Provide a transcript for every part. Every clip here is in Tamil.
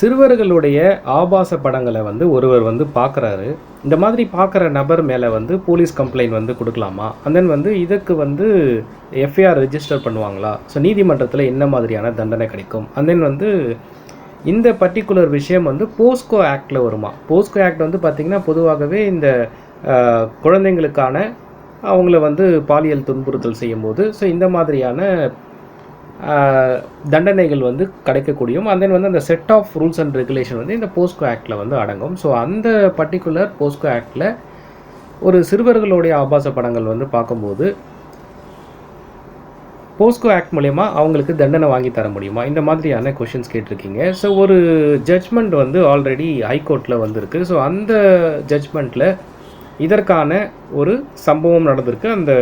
சிறுவர்களுடைய ஆபாச படங்களை வந்து ஒருவர் வந்து பார்க்குறாரு. இந்த மாதிரி பார்க்குற நபர் மேலே வந்து போலீஸ் கம்ப்ளைண்ட் வந்து கொடுக்கலாமா? அண்ட் தென் வந்து இதுக்கு வந்து எஃப்ஐஆர் ரெஜிஸ்டர் பண்ணுவாங்களா? ஸோ நீதிமன்றத்தில் என்ன மாதிரியான தண்டனை கிடைக்கும்? அண்ட் தென் வந்து இந்த பர்டிகுலர் விஷயம் வந்து போஸ்கோ ஆக்டில் வருமா? போஸ்கோ ஆக்ட் வந்து பார்த்திங்கன்னா பொதுவாகவே இந்த குழந்தைங்களுக்கான அவங்கள வந்து பாலியல் துன்புறுத்தல் செய்யும்போது ஸோ இந்த மாதிரியான தண்டனைகள் வந்து கிடைக்கக்கூடியும். அண்ட் தென் வந்து அந்த set of rules and regulation வந்து இந்த போஸ்கோ ஆக்டில் வந்து அடங்கும். ஸோ அந்த பர்டிகுலர் போஸ்கோ ஆக்டில் ஒரு சிறுவர்களுடைய ஆபாச படங்கள் வந்து பார்க்கும்போது போஸ்கோ ஆக்ட் மூலயமா அவங்களுக்கு தண்டனை வாங்கி தர முடியுமா? இந்த மாதிரியான கொஷின்ஸ் கேட்டிருக்கீங்க. ஸோ ஒரு ஜட்ஜ்மெண்ட் வந்து ஆல்ரெடி ஹைகோர்ட்டில் வந்திருக்கு. ஸோ அந்த ஜட்ஜ்மெண்ட்டில் இதற்கான ஒரு சம்பவம் நடந்திருக்கு அந்த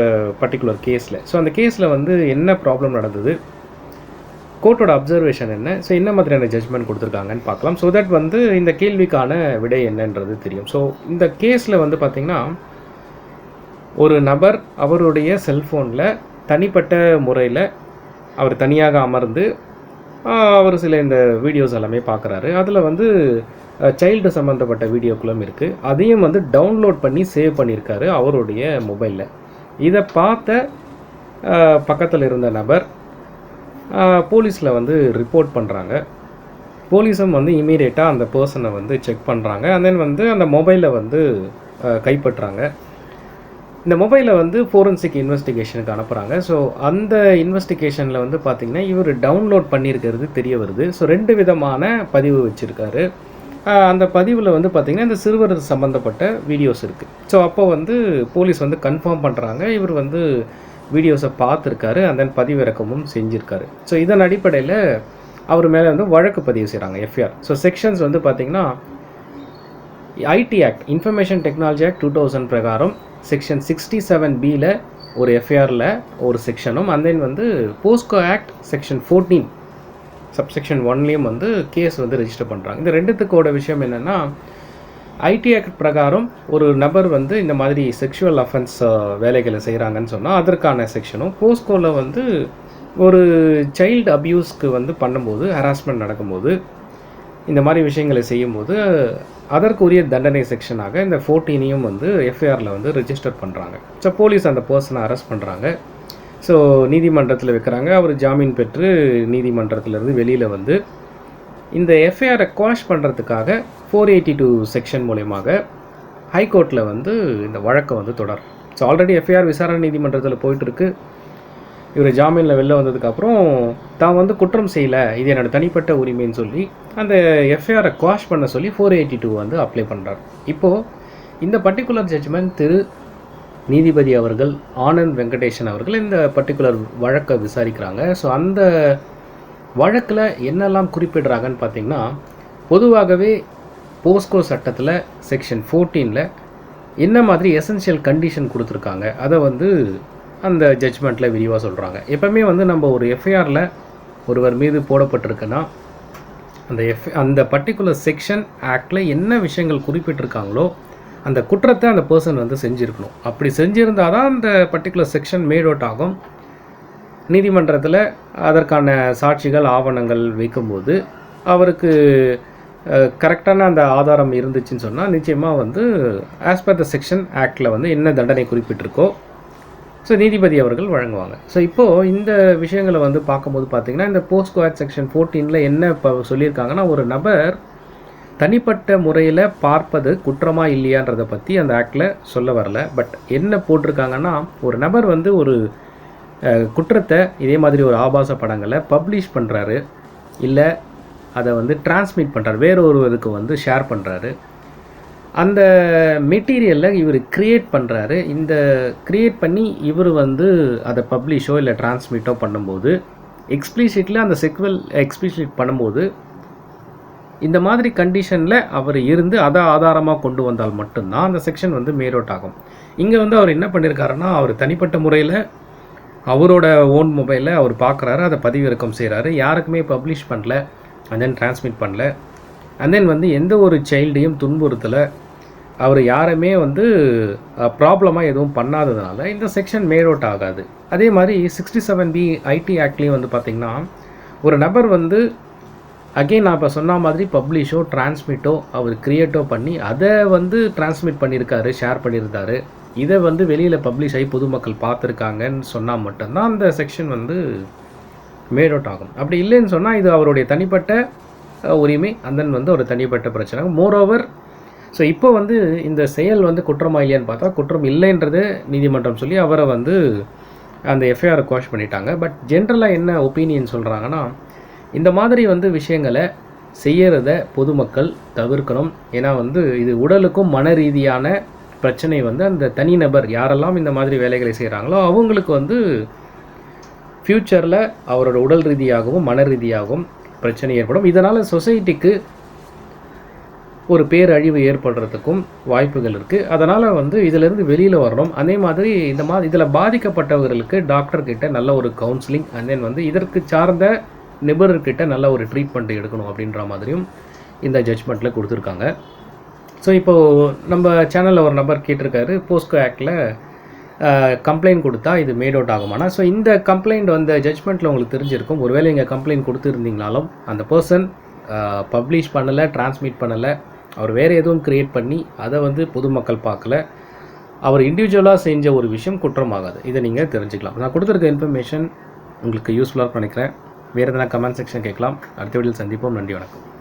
பர்டிகுலர் கேஸில் ஸோ அந்த கேஸில் வந்து என்ன ப்ராப்ளம் நடந்தது? கோர்ட்டோட அப்சர்வேஷன் என்ன? ஸோ என்ன மாதிரியான ஜட்மெண்ட் கொடுத்துருக்காங்கன்னு பார்க்கலாம். ஸோ தட் வந்து இந்த கேள்விக்கான விடை என்னன்றது தெரியும். ஸோ இந்த கேஸில் வந்து பார்த்திங்கன்னா ஒரு நபர் அவருடைய செல்ஃபோனில் தனிப்பட்ட முறையில் அவர் தனியாக அமர்ந்து அவர் சில இந்த வீடியோஸ் எல்லாமே பார்க்குறாரு அதில் வந்து சைல்டு சம்மந்தப்பட்ட வீடியோக்களும் இருக்குது அதையும் வந்து டவுன்லோட் பண்ணி சேவ் பண்ணியிருக்காரு அவருடைய மொபைலில் இதை பார்த்த பக்கத்தில் இருந்த நபர் போலீஸில் வந்து ரிப்போர்ட் பண்ணுறாங்க போலீஸும் வந்து இமீடியட்டாக அந்த பர்சனை வந்து செக் பண்ணுறாங்க அண்ட் தென் வந்து அந்த மொபைலை வந்து கைப்பற்றுறாங்க இந்த மொபைலை வந்து ஃபோரன்சிக் இன்வெஸ்டிகேஷனுக்கு அனுப்புகிறாங்க ஸோ அந்த இன்வெஸ்டிகேஷனில் வந்து பார்த்திங்கன்னா இவர் டவுன்லோட் பண்ணியிருக்கிறது தெரிய வருது. ஸோ ரெண்டு விதமான பதிவு வச்சுருக்காரு. அந்த பதிவில் வந்து பார்த்திங்கன்னா இந்த சிறுவர் சம்மந்தப்பட்ட வீடியோஸ் இருக்குது ஸோ அப்போ வந்து போலீஸ் வந்து கன்ஃபார்ம் பண்ணுறாங்க இவர் வந்து வீடியோஸை பார்த்துருக்காரு அண்ட் தென் பதிவிறக்கமும் செஞ்சுருக்காரு. ஸோ இதன் அடிப்படையில் அவர் மேலே வந்து வழக்கு பதிவு செய்கிறாங்க எஃப்ஐஆர் ஸோ செக்ஷன்ஸ் வந்து பார்த்திங்கன்னா IT act information technology act two thousand பிரகாரம் செக்ஷன் சிக்ஸ்டி செவன் பியில் ஒரு எஃப்ஐஆரில் ஒரு செக்ஷனும் அண்ட் தென் வந்து POCSO act section fourteen subsection ஒன்லேயும் வந்து கேஸ் வந்து ரெஜிஸ்டர் பண்ணுறாங்க இந்த ரெண்டுத்துக்கோட விஷயம் என்னென்னா ஐடி ஆக்ட் பிரகாரம் ஒரு நபர் வந்து இந்த மாதிரி செக்ஷுவல் அஃபென்ஸ் வேலைகளை செய்கிறாங்கன்னு சொன்னால் அதற்கான செக்ஷனும் போஸ்கோவில் வந்து ஒரு சைல்டு அப்யூஸ்க்கு வந்து பண்ணும்போது ஹராஸ்மெண்ட் நடக்கும்போது இந்த மாதிரி விஷயங்களை செய்யும்போது அதற்குரிய தண்டனை செக்ஷனாக இந்த ஃபோர்டீனையும் வந்து எஃப்ஐஆரில் வந்து ரிஜிஸ்டர் பண்ணுறாங்க ஸோ போலீஸ் அந்த பர்சனை அரெஸ்ட் பண்ணுறாங்க ஸோ நீதிமன்றத்தில் வைக்கிறாங்க. அவர் ஜாமீன் பெற்று நீதிமன்றத்திலேருந்து வெளியில் வந்து இந்த எஃப்ஐஆரை குவாஷ் பண்ணுறதுக்காக ஃபோர் எயிட்டி டூ செக்ஷன் மூலயமாக ஹைகோர்ட்டில் வந்து இந்த வழக்கை வந்து தொடர். ஸோ ஆல்ரெடி எஃப்ஐஆர் விசாரணை நீதிமன்றத்தில் போயிட்டுருக்கு. இவர் ஜாமீனில் வெளில வந்ததுக்கப்புறம் தான் வந்து குற்றம் செய்யலை. இது என்னோட தனிப்பட்ட உரிமைன்னு சொல்லி அந்த எஃப்ஐஆரை குவாஷ் பண்ண சொல்லி ஃபோர் எயிட்டி டூ வந்து அப்ளை பண்ணுறார் இப்போது இந்த பர்டிகுலர் ஜட்ஜ்மெண்ட் திரு நீதிபதி அவர்கள் ஆனந்த் வெங்கடேஷன் அவர்கள் இந்த பர்டிகுலர் வழக்கை விசாரிக்கிறாங்க. ஸோ அந்த வழக்கில் என்னெல்லாம் குறிப்பிடுறாங்கன்னு பார்த்தீங்கன்னா பொதுவாகவே போஸ்கோ சட்டத்தில் செக்ஷன் ஃபோர்டீனில் என்ன மாதிரி எசென்ஷியல் கண்டிஷன் கொடுத்துருக்காங்க? அதை வந்து அந்த ஜட்ஜ்மெண்ட்டில் விரிவாக சொல்கிறாங்க எப்போவுமே வந்து நம்ம ஒரு எஃப்ஐஆரில் ஒருவர் மீது போடப்பட்டிருக்குன்னா அந்த எஃப் அந்த பர்டிகுலர் செக்ஷன் ஆக்டில் என்ன விஷயங்கள் குறிப்பிட்டிருக்காங்களோ அந்த குற்றத்தை அந்த பர்சன் வந்து செஞ்சுருக்கணும். அப்படி செஞ்சுருந்தால் தான் அந்த பர்டிகுலர் செக்ஷன் மேட் அவுட் ஆகும். நீதிமன்றத்தில் அதற்கான சாட்சிகள் ஆவணங்கள் வைக்கும்போது அவருக்கு கரெக்டான அந்த ஆதாரம் இருந்துச்சுன்னு சொன்னால் நிச்சயமாக வந்து ஆஸ் பர் த செக்ஷன் ஆக்டில் வந்து என்ன தண்டனை குறிப்பிட்டிருக்கோ ஸோ நீதிபதி அவர்கள் வழங்குவாங்க. ஸோ இப்போது இந்த விஷயங்களை வந்து பார்க்கும்போது பார்த்தீங்கன்னா இந்த போஸ்ட் ஆக்ட் செக்ஷன் ஃபோர்டீனில் என்ன இப்போ சொல்லியிருக்காங்கன்னா ஒரு நபர் தனிப்பட்ட முறையில் பார்ப்பது குற்றமாக இல்லையான்றதை பற்றி அந்த ஆக்டில் சொல்ல வரல. பட் என்ன போட்டிருக்காங்கன்னா ஒரு நபர் வந்து ஒரு குற்றத்தை இதே மாதிரி ஒரு ஆபாச படங்களை பப்ளிஷ் பண்ணுறாரு இல்லை அதை வந்து டிரான்ஸ்மிட் பண்ணுறாரு வேற ஒருவருக்கு வந்து ஷேர் பண்ணுறாரு அந்த மெட்டீரியலில் இவர் க்ரியேட் பண்ணுறாரு இந்த க்ரியேட் பண்ணி இவர் வந்து அதை பப்ளிஷோ இல்லை டிரான்ஸ்மிட்டோ பண்ணும்போது எக்ஸ்பிளிசிட்டில் அந்த செக்வல் எக்ஸ்பிளிசிட் பண்ணும்போது இந்த மாதிரி கண்டிஷனில் அவர் இருந்து அதை ஆதாரமாக கொண்டு வந்தால் மட்டும்தான் அந்த செக்ஷன் வந்து மேரோட் ஆகும். இங்கே வந்து அவர் என்ன பண்ணியிருக்காருன்னா அவர் தனிப்பட்ட முறையில் அவரோட ஓன் மொபைலில் அவர் பார்க்குறாரு அதை பதிவிறக்கம் செய்கிறாரு யாருக்குமே பப்ளிஷ் பண்ணல. அண்ட் தென் டிரான்ஸ்மிட் பண்ணல. அண்ட் தென் வந்து எந்த ஒரு சைல்டையும் துன்புறுத்தலை. அவர் யாருமே வந்து ப்ராப்ளமாக எதுவும் பண்ணாததுனால இந்த செக்ஷன் மேட் அவுட் ஆகாது. அதே மாதிரி சிக்ஸ்டி செவன் பி ஐடி ஆக்ட்லேயும் வந்து பார்த்திங்கன்னா ஒரு நபர் வந்து அகெயின் நான் இப்போ சொன்ன மாதிரி பப்ளிஷோ டிரான்ஸ்மிட்டோ அவர் க்ரியேட்டோ பண்ணி அதை வந்து டிரான்ஸ்மிட் பண்ணியிருக்காரு ஷேர் பண்ணியிருந்தாரு இதை வந்து வெளியில் பப்ளிஷ் ஆகி பொதுமக்கள் பார்த்துருக்காங்கன்னு சொன்னால் மட்டும்தான் அந்த செக்ஷன் வந்து மேட் அவுட் ஆகும். அப்படி இல்லைன்னு சொன்னால் இது அவருடைய தனிப்பட்ட உரிமை. அந்தன் வந்து ஒரு தனிப்பட்ட பிரச்சனை. மோரோவர் ஸோ இப்போ வந்து இந்த செயல் வந்து குற்றமா இல்லையான்னு பார்த்தா குற்றம் இல்லைன்றது நீதிமன்றம் சொல்லி அவரை வந்து அந்த எஃப்ஐஆரை கோஷ் பண்ணிட்டாங்க. பட் ஜென்ரலாக என்ன ஒப்பீனியன் சொல்கிறாங்கன்னா இந்த மாதிரி வந்து விஷயங்களை செய்யறத பொதுமக்கள் தவிர்க்கணும். ஏன்னா வந்து இது உடலுக்கும் மன ரீதியான பிரச்சனை வந்து அந்த தனிநபர் யாரெல்லாம் இந்த மாதிரி வேலைகளை செய்கிறாங்களோ அவங்களுக்கு வந்து ஃப்யூச்சரில் அவரோட உடல் ரீதியாகவும் மன ரீதியாகவும் பிரச்சனை ஏற்படும். இதனால் சொசைட்டிக்கு ஒரு பேரழிவு ஏற்படுறதுக்கும் வாய்ப்புகள் இருக்குது அதனால் வந்து இதிலிருந்து வெளியில் வரணும். அதே மாதிரி இந்த மாதிரி இதில் பாதிக்கப்பட்டவர்களுக்கு டாக்டர்கிட்ட நல்ல ஒரு கவுன்சிலிங் அண்ட் தென் வந்து இதற்கு சார்ந்த நிபுணர்கிட்ட நல்ல ஒரு ட்ரீட்மெண்ட் எடுக்கணும் அப்படின்ற மாதிரியும் இந்த ஜட்ஜ்மெண்ட்டில் கொடுத்துருக்காங்க. ஸோ இப்போது நம்ம சேனலில் ஒரு நபர் கேட்டிருக்காரு. போஸ்கோ ஆக்டில் கம்ப்ளைண்ட் கொடுத்தா இது மேட் அவுட் ஆகுமானா? ஸோ இந்த கம்ப்ளைண்ட் வந்த ஜட்மெண்ட்டில் உங்களுக்கு தெரிஞ்சிருக்கும். ஒருவேளை நீங்கள் கம்ப்ளைண்ட் கொடுத்துருந்தீங்கனாலும் அந்த பர்சன் பப்ளிஷ் பண்ணலை டிரான்ஸ்மிட் பண்ணலை அவர் வேறு எதுவும் க்ரியேட் பண்ணி அதை வந்து பொதுமக்கள் பார்க்கல அவர் இண்டிவிஜுவலாக செஞ்ச ஒரு விஷயம் குற்றமாகாது. இதை நீங்கள் தெரிஞ்சுக்கலாம். நான் கொடுத்துருக்க இன்ஃபர்மேஷன் உங்களுக்கு யூஸ்ஃபுல்லாக நினைக்கிறேன். வேறு எதனா கமெண்ட் செக்ஷன் கேட்கலாம். அடுத்த வீடியோ சந்திப்போம். நன்றி வணக்கம்.